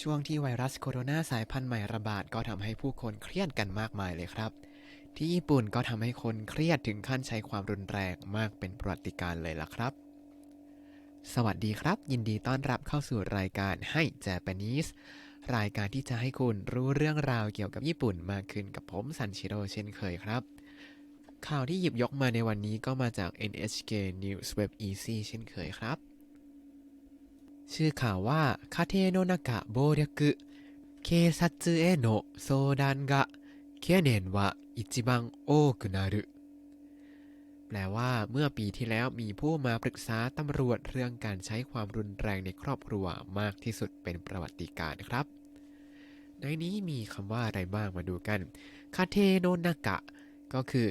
ช่วงที่ไวรัสโคโรนาสายพันธุ์ใหม่ระบาดก็ทำให้ผู้คนเครียดกันมากมายเลยครับ ที่ญี่ปุ่นก็ทำให้คนเครียดถึงขั้นใช้ความรุนแรงมากเป็นประวัติการเลยล่ะครับ สวัสดีครับ ยินดีต้อนรับเข้าสู่รายการให้ Japanese รายการที่จะให้คุณรู้เรื่องราวเกี่ยวกับญี่ปุ่นมากขึ้นกับผมซันชิโร่เช่นเคยครับ ข่าวที่หยิบยกมาในวันนี้ก็มาจาก NHK News Web Easy เช่นเคยครับ ชื่อข่าวว่าคาเทโนนากะโบเรกุเคซัตสึเอโนโซดันกะเคเนนวะอิจิบังโอกุนารุแปลว่าเมื่อปีที่แล้วมีผู้มาปรึกษาตำรวจเรื่องการใช้ความรุนแรงในครอบครัวมากที่สุดเป็นประวัติการครับ ในนี้มีคำว่าอะไรบ้างมาดูกัน คาเทโนนากะ ก็คื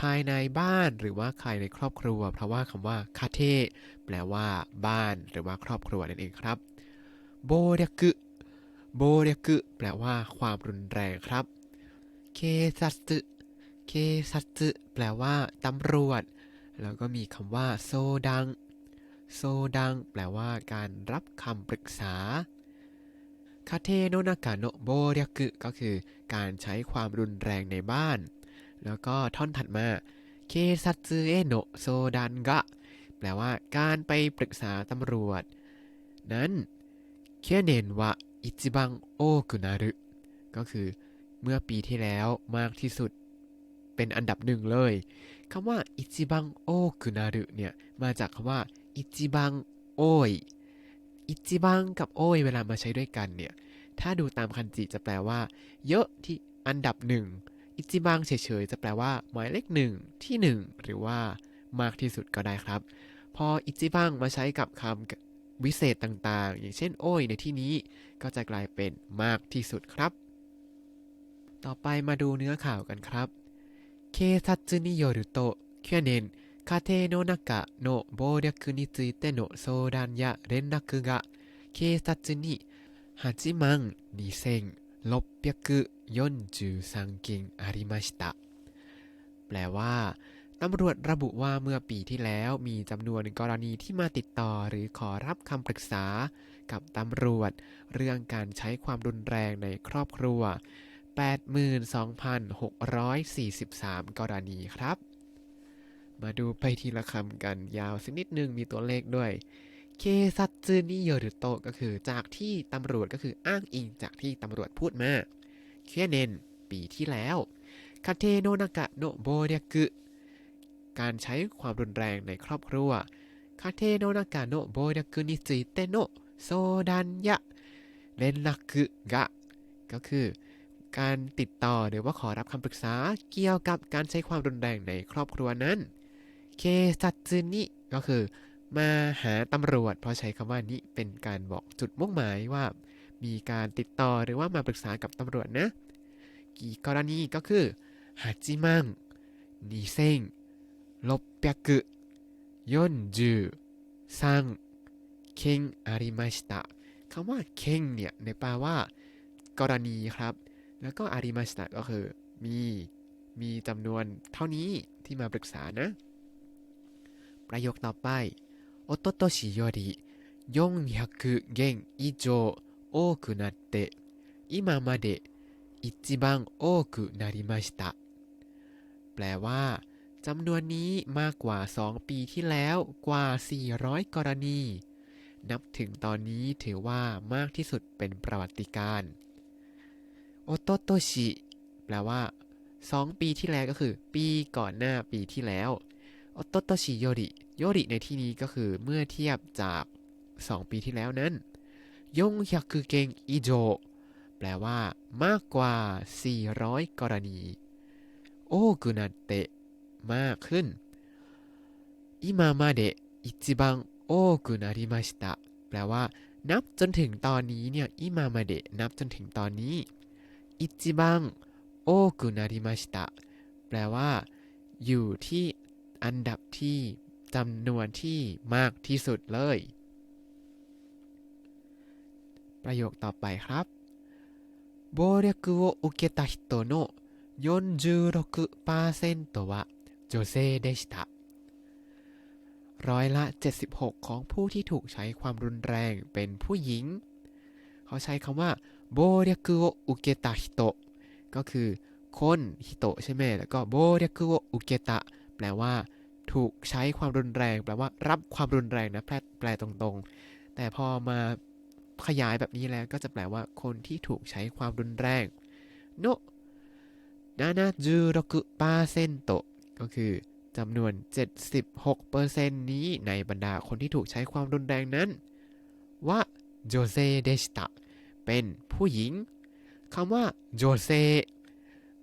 ภายในบ้านหรือว่าใครในครอบครัว เพราะว่าคำว่าคาเทแปลว่า บ้านหรือว่าครอบครัวนั่นเองครับโบเรกุโบเรกุแปลว่า ความรุนแรงครับเคซัตสึเคซัตสึแปลว่าตำรวจ แล้วก็มีคำว่าโซดัง โซดัง แปลว่า การรับคำปรึกษาคาเทโนนากะโนโบเรกุก็คือการใช้ความรุนแรงในบ้าน แล้วก็ท่อนถัดมาเคซัตสึเอโนโซดันกะแปลว่าการไปปรึกษาตำรวจ นั้นเคเนนวะอิจิบังโอกุนารุก็คือเมื่อปีที่แล้วมากที่สุดเป็นอันดับหนึ่งเลยคำว่าอิจิบังโอกุนารุเนี่ย มาจากคำว่าอิจิบังโอยอิจิบังกับโอยเวลามาใช้ด้วยกันเนี่ย ถ้าดูตามคันจิจะแปลว่า เยอะที่อันดับหนึ่ง อิจิบังเฉยๆจะแปลว่า หมายเลขหนึ่งที่หนึ่งหรือว่ามากที่สุดก็ได้ครับ พออิจิบังมาใช้กับคำวิเศษต่างๆ อย่างเช่น โอ้ย ในที่นี้ก็จะกลายเป็นมากที่สุดครับ ต่อไปมาดูเนื้อข่าวกันครับ警察によると去年家庭の中の暴力についての相談や連絡が警察に8万 643เกงอาริมาชิตะแปลว่าตำรวจระบุว่าเมื่อปีที่แล้วมีจำนวนกรณีที่มาติดต่อหรือขอรับคำปรึกษากับตำรวจ เรื่องการใช้ความรุนแรงในครอบครัว 82,643 กรณีครับ มาดูไปทีละคำกันยาวสักนิดหนึ่งมีตัวเลขด้วย เคซัตซึนิโยรุโตก็คือจากที่ตำรวจก็คืออ้างอิงจากที่ตำรวจพูดมาเคเนนปีที่แล้วคาเทโนนากะโนโบเรียกุการใช้ความรุนแรงในครอบครัวคาเทโนนากะโนโบเรียกุนิจิเตโนโซดันยะเรนลักุกะก็คือการติดต่อหรือว่าขอรับคำปรึกษาเกี่ยวกับการใช้ความรุนแรงในครอบครัวนั้น เคซัตซึนิก็คือ มาหาตำรวจ เพราะใช้คำว่านี้เป็นการบอกจุดมุ่งหมายว่า มีการติดต่อหรือว่ามาปรึกษากับตำรวจนะ กี่กรณีก็คือฮัจิมังนิเซงลบเปียกุยนจูซังเคงอาริมาชิตะคำว่าเคงเนี่ยในแปลว่า กรณีครับ แล้วก็อาริมาชิตะก็คือ มี มีจำนวนเท่านี้ที่มาปรึกษานะ ประโยคต่อไป おととしより400件以上多くなって今まで一番多くなりましたแปลว่าจำนวนนี้มากกว่า 2 ปีที่แล้วกว่า 400 กรณี นับถึงตอนนี้ถือว่ามากที่สุดเป็นประวัติการณ์โอโตโตชิแปลว่า 2 ปีที่แล้วก็คือ ปีก่อนหน้าปีที่แล้วโอโตโตชิโยริ โยริในที่นี้ก็คือเมื่อเทียบจาก 2 ปีที่แล้วนั้นยงยักคือเกงอิโจแปลว่ามากกว่า 400 กรณี โอกุนาเตะมากขึ้นอิมามาเดะอิจิบังโอกุนาริมาชิตะแปลว่า นับจนถึงตอนนี้เนี่ยอิมามาเดะนับจนถึงตอนนี้อิจิบังโอกุนาริมาชิตะแปลว่า อยู่ที่อันดับที่ จำนวนที่มากที่สุดเลย ประโยคต่อไปครับ暴力を受けた人の46%は女性でしたร้อยละ 76 ของผู้ที่ถูกใช้ความรุนแรงเป็นผู้หญิง เขาใช้คำว่าโบเรียกุโออุเกตะฮิโตะก็คือคนฮิโตะใช่ไหมแล้วก็โบเรียกุโออุเกตะแปลว่า ถูกใช้ความรุนแรงแปลว่ารับความรุนแรงนะแปลแปลตรงๆ แต่พอมาขยายแบบนี้แล้วก็จะแปลว่าคนที่ถูกใช้ความรุนแรงโน76%ก็คือจำนวน 76%นี้ในบรรดาคนที่ถูกใช้ความรุนแรงนั้นว่าโจเซเดชตะเป็นผู้หญิงคำว่าโจเซ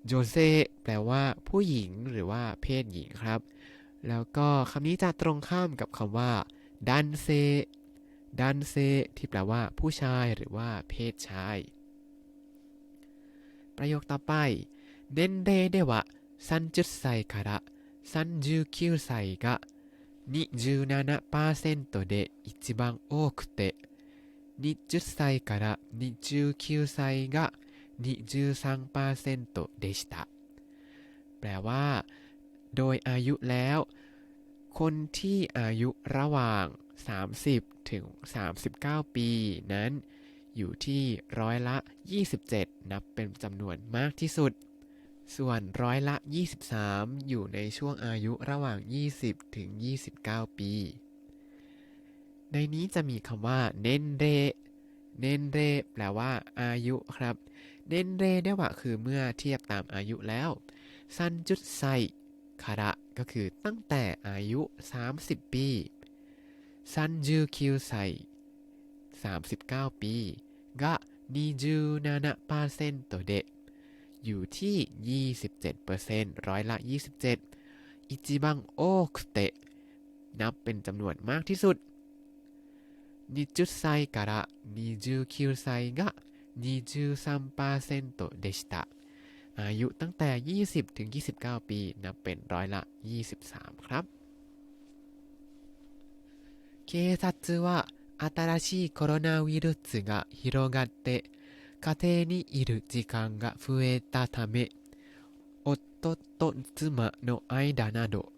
โจเซแปลว่าผู้หญิงหรือว่าเพศหญิงครับ แล้วก็คำนี้จะตรงข้ามกับคำว่าดันเซดันเซที่แปลว่าผู้ชายหรือว่าเพศชาย ประโยคต่อไป年齢では30歳から39歳が27%で一番多くて20歳から29歳が23%でしたแปลว่า โดยอายุแล้ว คนที่อายุระหว่าง 30 ถึง 39 ปีนั้น อยู่ที่ร้อยละ 27 นับเป็นจำนวนมากที่สุด ส่วนร้อยละ 23 อยู่ในช่วงอายุระหว่าง 20 ถึง 29 ปี ในนี้จะมีคำว่า เนนเรเนนเรแปลว่า อายุครับ เนนเรได้ว่าคือเมื่อเทียบตามอายุแล้ว ซันจุดไซ คาระก็คือตั้งแต่อายุ 30 ปี ซันจูคิวไซ39 ปีกะ27%เดะอยู่ที่ 27%ร้อยละ 27อิจิบังโอคุเตะนับเป็นจำนวนมากที่สุด20歳から29歳が23%でした อายุตั้งแต่ 20 ถึง 29 ปี นับเป็นร้อยละ 23 ครับ警察は新しいコロナウイルスが広がって家庭にいる時間が増えたため、夫と妻の間など、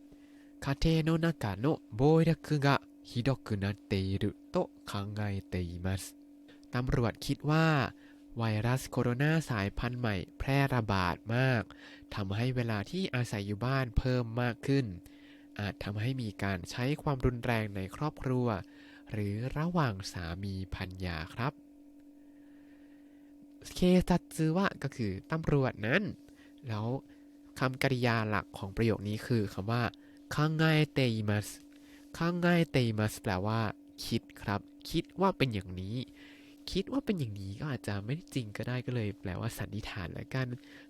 家庭の中の暴力がひどくなっていると考えています。ตำรวจคิดว่า ไวรัสโคโรนาสายพันธุ์ใหม่แพร่ระบาดมาก ทำให้เวลาที่อาศัยอยู่บ้านเพิ่มมากขึ้น อาจทำให้มีการใช้ความรุนแรงในครอบครัว หรือระหว่างสามีพันยาครับเคซัตซึวะก็คือตำรวจนั้น แล้วคำกริยาหลักของประโยคนี้คือคำว่าคังไงเตอิมัสคังไงเตอิมัสแปลว่า คิดครับ คิดว่าเป็นอย่างนี้ คิดว่าเป็นอย่างนี้ก็อาจจะไม่จริงก็ได้ก็เลย แปลว่าสันนิษฐานแล้วกัน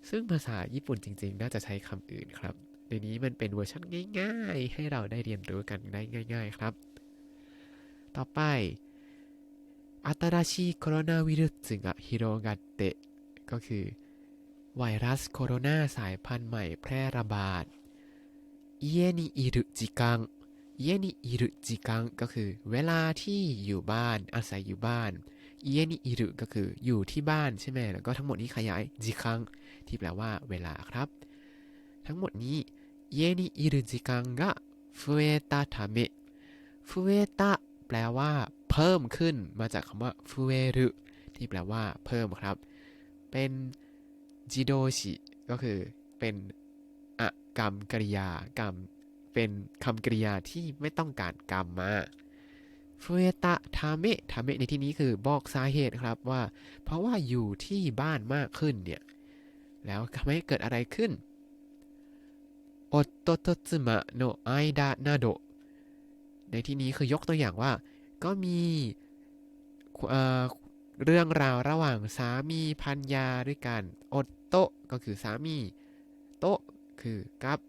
ซึ่งภาษาญี่ปุ่นจริงๆ น่าจะใช้คำอื่นครับในนี้มันเป็นเวอร์ชันง่าย ๆ ให้เราได้เรียนรู้กันได้ง่าย ๆ ครับ ต่อไป新しいコロナウイルスが広がってก็คือ ไวรัสโคโรนาสายพันธุ์ใหม่แพร่ระบาดเยนิอิรุจิกังเยนิอิรุจิกังก็คือ เวลาที่อยู่บ้านอาศัยอยู่บ้าน เอียนิอิรุก็คืออยู่ที่บ้านใช่ไหมแล้วก็ทั้งหมดนี้ขยายจิคังที่แปลว่าเวลาครับ ทั้งหมดนี้เอียนิอิรุจิคังกะฟูเอตาทามิฟูเอตาแปลว่า เพิ่มขึ้นมาจากคำว่าฟูเอรุที่แปลว่า เพิ่มครับ เป็นจิโดชิก็คือเป็นอะกรรมกริยากรรมเป็นคำกริยาที่ไม่ต้องการกรรมมา ฟูเอตะทาเมะทาเมะในที่นี้คือบอกสาเหตุครับว่า เพราะว่าอยู่ที่บ้านมากขึ้นเนี่ย แล้วทำให้เกิดอะไรขึ้นโอโตโตซึมะโนไอดานาโดในที่นี้คือยกตัวอย่างว่า ก็มีเรื่องราวระหว่างสามีพันยาด้วยกันโอดโตก็คือสามี โตคือกับ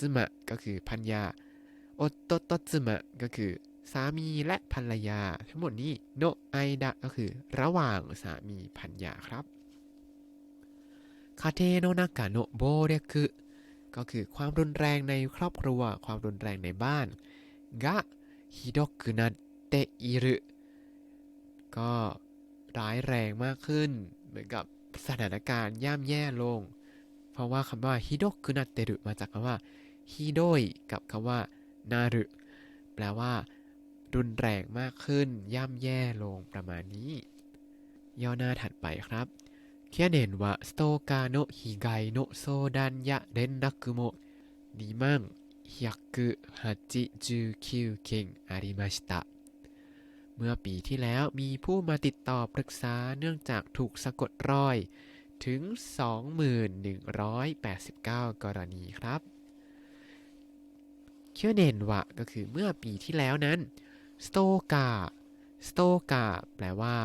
ซึมะก็คือพันยาโอดโตโตซึมะก็คือ สามีและภรรยา ทั้งหมดนี้โนไอดะก็คือ ระหว่างสามีพันยาครับคาเทโนนากะโนโบเรคุก็คือความรุนแรงในครอบครัว ความรุนแรงในบ้านกะฮิโดกุนัเตอิรุก็ร้ายแรงมากขึ้น เหมือนกับสถานการณ์ย่ำแย่ลง เพราะว่าคำว่าฮิโดกุนัเตรุมาจากคำว่าฮิโดยกับคำว่านารุแปลว่า รุนแรงมากขึ้น ย่ำแย่ลงประมาณนี้ ย่อหน้าถัดไปครับ去年はストーカーの被害の相談や連絡も2万189件ありました เมื่อปีที่แล้วมีผู้มาติดต่อปรึกษาเนื่องจากถูกสะกดรอย ถึง 2189 กรณีครับเคียวเนนวะก็คือเมื่อปีที่แล้วนั้น สโตกาสโตกาแปลว่า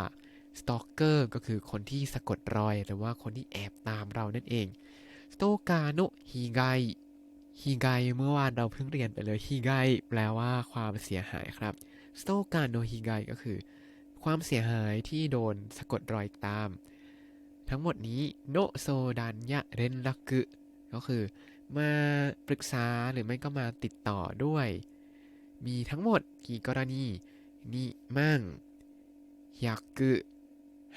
สตอกเกอร์ก็คือคนที่สะกดรอย หรือว่าคนที่แอบตามเรานั่นเองสโตกาโนฮิไกฮิไกเมื่อวานเราเพิ่งเรียนไปเลยฮิไกแปลว่าความเสียหายครับสโตกาโนฮิไกก็คือ ความเสียหายที่โดนสะกดรอยตาม ทั้งหมดนี้โนโซดันยะเรนลักุก็คือ มาปรึกษาหรือไม่ก็มาติดต่อด้วย มีทั้งหมดกี่กรณีนิมั่งยักกุ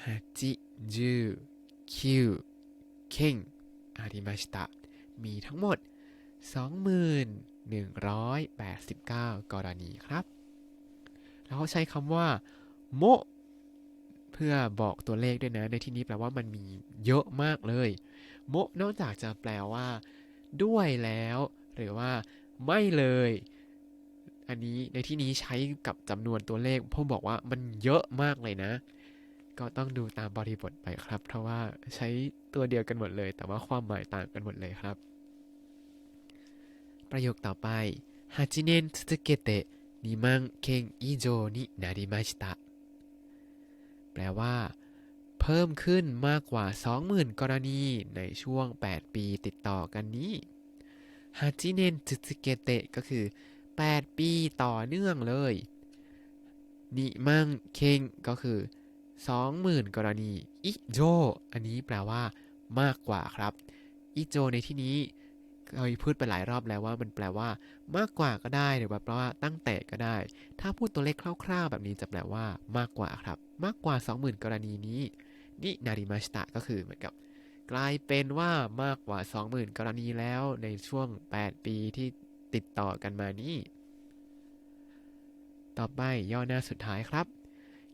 ฮัจิจูคิวเข่งอาริมาชิตะมีทั้งหมด2189 กรณีครับ แล้วเขาใช้คำว่า โม เพื่อบอกตัวเลขด้วยนะ ในที่นี้แปลว่ามันมีเยอะมากเลย โม นอกจากจะแปลว่า ด้วยแล้ว หรือว่าไม่เลย อันนี้ในที่นี้ใช้กับจำนวนตัวเลขพ่อบอกว่ามันเยอะมากเลยนะ ก็ต้องดูตามบริบทไปครับ เพราะว่าใช้ตัวเดียวกันหมดเลย แต่ว่าความหมายต่างกันหมดเลยครับ ประโยคต่อไป8年続けて2万件以上になりましたแปลว่า เพิ่มขึ้นมากกว่า 20,000 กรณีในช่วง 8 ปีติดต่อกันนี้8年続けてก็คือ 8 ปีต่อเนื่องเลยนิมังเคงก็คือ 20,000 กรณีอิโจอันนี้แปลว่ามากกว่าครับอิโจในที่นี้เคยพูดไปหลายรอบแล้วว่ามันแปลว่า มากกว่าก็ได้หรือว่าแปลว่าตั้งแต่ก็ได้ ถ้าพูดตัวเลขคร่าว ๆ แบบนี้จะแปลว่ามากกว่าครับ มากกว่า 20,000 กรณีนี้นินาริมาชตะก็คือเหมือนกับ กลายเป็นว่ามากกว่า 20,000 กรณีแล้วในช่วง 8 ปีที่ ติดต่อกันมานี้ ต่อไปย่อหน้าสุดท้ายครับ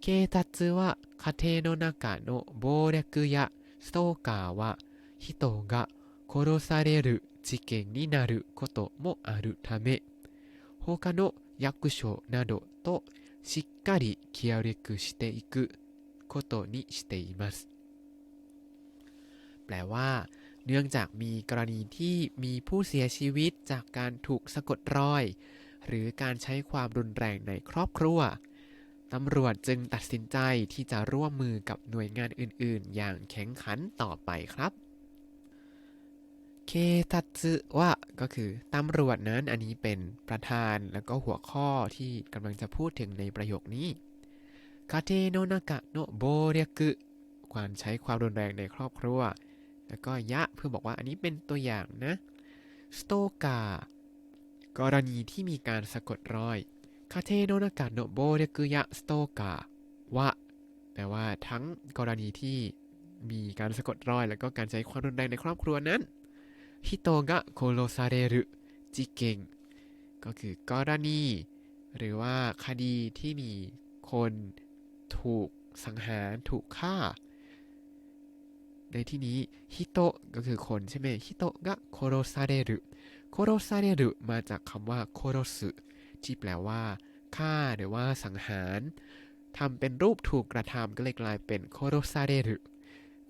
警察は家庭の中の暴力やストーカーは人が殺される事件になることもあるため他の役所などとしっかり協力していくことにしていますแปลว่า เนื่องจากมีกรณีที่มีผู้เสียชีวิตจากการถูกสะกดรอย หรือการใช้ความรุนแรงในครอบครัวตำรวจจึงตัดสินใจที่จะร่วมมือกับหน่วยงานอื่น ๆ อย่างแข็งขันต่อไปครับเคทัตสึวะก็คือตำรวจนั้นอันนี้เป็นประธานแล้วก็หัวข้อที่กำลังจะพูดถึงในประโยคนี้คาเทโนนากะโนโบเรียกุความใช้ความรุนแรงในครอบครัว แล้วก็ยะเพื่อบอกว่าอันนี้เป็นตัวอย่างนะสโตกากรณีที่มีการสะกดรอยคาเทโนนากะโนโบเรียกุยะสโตกาวะแปลว่าทั้งกรณีที่มีการสะกดรอย แล้วก็การใช้ความรุนแรงในครอบครัวนั้นฮิโตกะโคโรซาเรรุจิเกงก็คือกรณี หรือว่าคดีที่มีคนถูกสังหารถูกฆ่า ในที่นี้ฮิโตะก็คือคนใช่ไหมฮิโตะกะโคโรซาเรรุโคโรซาเรรุมาจากคำว่าโคโรสึที่แปลว่าฆ่าหรือว่าสังหารทำเป็นรูปถูกกระทำก็เลยกลายเป็นโคโรซาเรรุ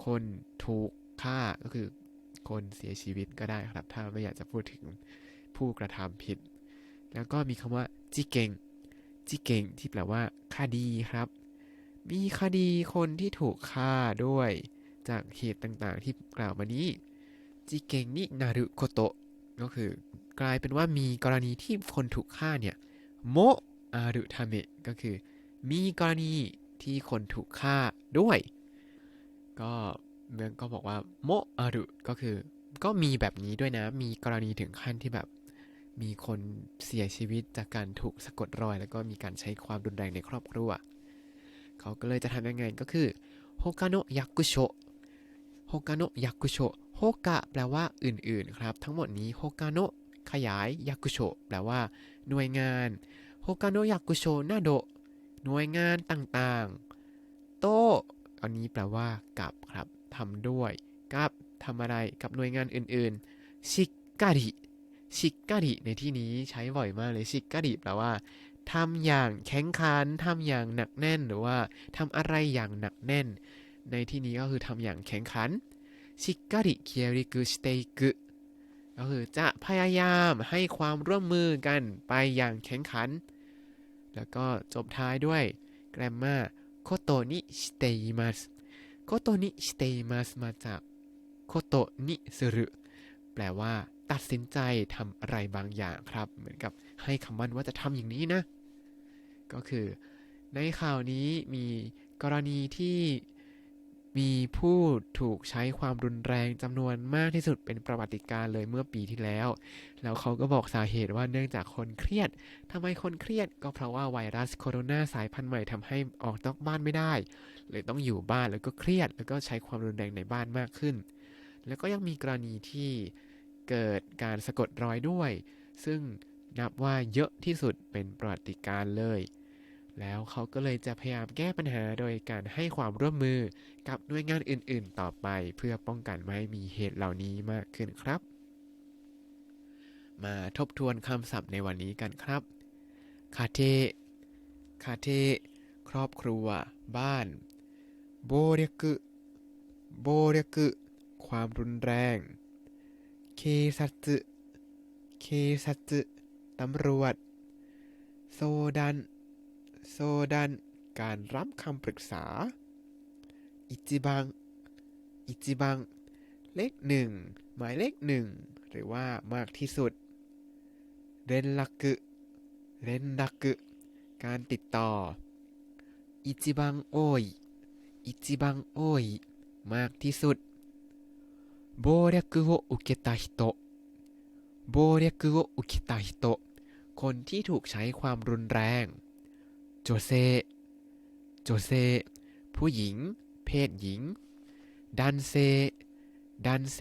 คนถูกฆ่าก็คือคนเสียชีวิตก็ได้ครับ ถ้าไม่อยากจะพูดถึงผู้กระทำผิด แล้วก็มีคำว่าจิเกงจิเกงที่แปลว่าคดีครับ มีคดีคนที่ถูกฆ่าด้วย จากเหตุต่างๆ ที่กล่าวมานี้จิเกงนินารุโคโตะก็คือกลายเป็นว่ามีกรณีที่คนถูกฆ่าเนี่ยโมอารุทาเมะก็คือ มีกรณีที่คนถูกฆ่าด้วย ก็เมืองก็บอกว่าโมอารุก็คือ ก็มีแบบนี้ด้วยนะ มีกรณีถึงขั้นที่แบบมีคนเสียชีวิตจากการถูกสะกดรอย แล้วก็มีการใช้ความรุนแรงในครอบครัว เขาก็เลยจะทำยังไงก็คือโฮกาโนะยักุโช โฮกาโนะยักุโชโฮกะแปลว่าอื่นๆ ครับ ทั้งหมดนี้โฮกาโนะขยายยักุโชแปลว่า หน่วยงานโฮกาโนะยักุโชนาโดหน่วยงานต่างๆ โตตอนนี้แปลว่า กับครับทำด้วยกับทำอะไรกับหน่วยงานอื่นๆ ชิกกาดิชิกกาดิในที่นี้ใช้บ่อยมากเลยชิกกาดิแปลว่าทำอย่างแข็งขันทำอย่างหนักแน่นหรือว่าทำอะไรอย่างหนักแน่น ในที่นี้ก็คือทำอย่างแข็งขันชิกกาดิเคียริกุสเตกุก็คือจะพยายามให้ความร่วมมือกันไปอย่างแข็งขัน แล้วก็จบท้ายด้วยแกรมมาโคโตนิสเตมัสโคโตนิสเตมัสมาจากโคโตนิสึรุแปลว่า ตัดสินใจทำอะไรบางอย่างครับ เหมือนกับให้คำมั่นว่าจะทำอย่างนี้นะ ก็คือ ในข่าวนี้มีกรณีที่ มีผู้ถูกใช้ความรุนแรงจำนวนมากที่สุดเป็นประวัติการเลยเมื่อปีที่แล้ว แล้วเขาก็บอกสาเหตุว่าเนื่องจากคนเครียดทำไมคนเครียดก็เพราะว่าไวรัสโคโรนาสายพันธุ์ใหม่ทำให้ออกนอกบ้านไม่ได้เลยต้องอยู่บ้านแล้วก็เครียด แล้วก็ใช้ความรุนแรงในบ้านมากขึ้น แล้วก็ยังมีกรณีที่เกิดการสะกดรอยด้วย ซึ่งนับว่าเยอะที่สุดเป็นประวัติการเลย แล้วเขาก็เลยจะพยายามแก้ปัญหาโดยการให้ความร่วมมือกับหน่วยงานอื่นๆ ต่อไปเพื่อป้องกันไม่ให้มีเหตุเหล่านี้มากขึ้นครับ มาทบทวนคำศัพท์ในวันนี้กันครับคาเทคาเทครอบครัว บ้านโบเรกุโบเรกุความรุนแรงเคซัตสึเคซัตสึตำรวจ โซดัน โซดัน การรับคำปรึกษา อิจิบัง อิจิบัง เลขหนึ่ง หมายเลขหนึ่ง หรือว่ามากที่สุด เรนลักุเรนลักุการติดต่อ อิจิบังโอยอิจิบังโอยมากที่สุด 暴力を受けた人暴力を受けた人คนที่ถูกใช้ความรุนแรง โจเซ โจเซ ผู้หญิง เพศหญิง ดันเซ ดันเซ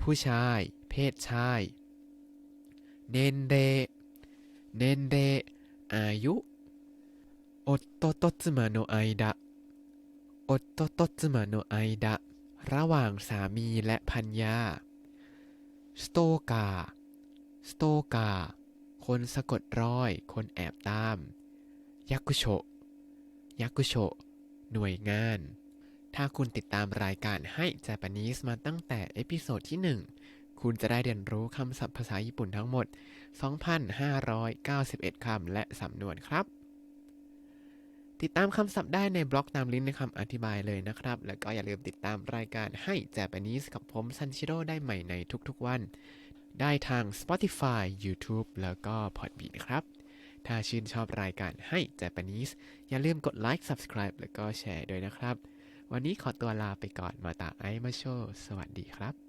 ผู้ชาย เพศชาย เนนเด เนนเด อายุ โอตโตโตซึมาโนไอดะ โอตโตโตซึมาโนไอดะ ระหว่างสามีและพันยาสโตกา สโตกา คนสะกดรอย คนแอบตาม ยักุโชยักุโชหน่วยงาน ถ้าคุณติดตามรายการให้ Japanese มาตั้งแต่เอพิโซดที่ 1 คุณจะได้เรียนรู้คำศัพท์ภาษาญี่ปุ่นทั้งหมด 2,591 คำและสำนวนครับ ติดตามคำศัพท์ได้ในบล็อกตามลิงก์ในคำอธิบายเลยนะครับ แล้วก็อย่าลืมติดตามรายการให้ Japanese กับผมซันชิโร่ได้ใหม่ในทุกๆวัน ได้ทาง Spotify YouTube แล้วก็ Podbean ครับ ถ้าชื่นชอบรายการให้ Japanese อย่าลืมกดไลค์ Subscribe แล้วก็แชร์ด้วยนะครับ วันนี้ขอตัวลาไปก่อนมาตาไอมาโช สวัสดีครับ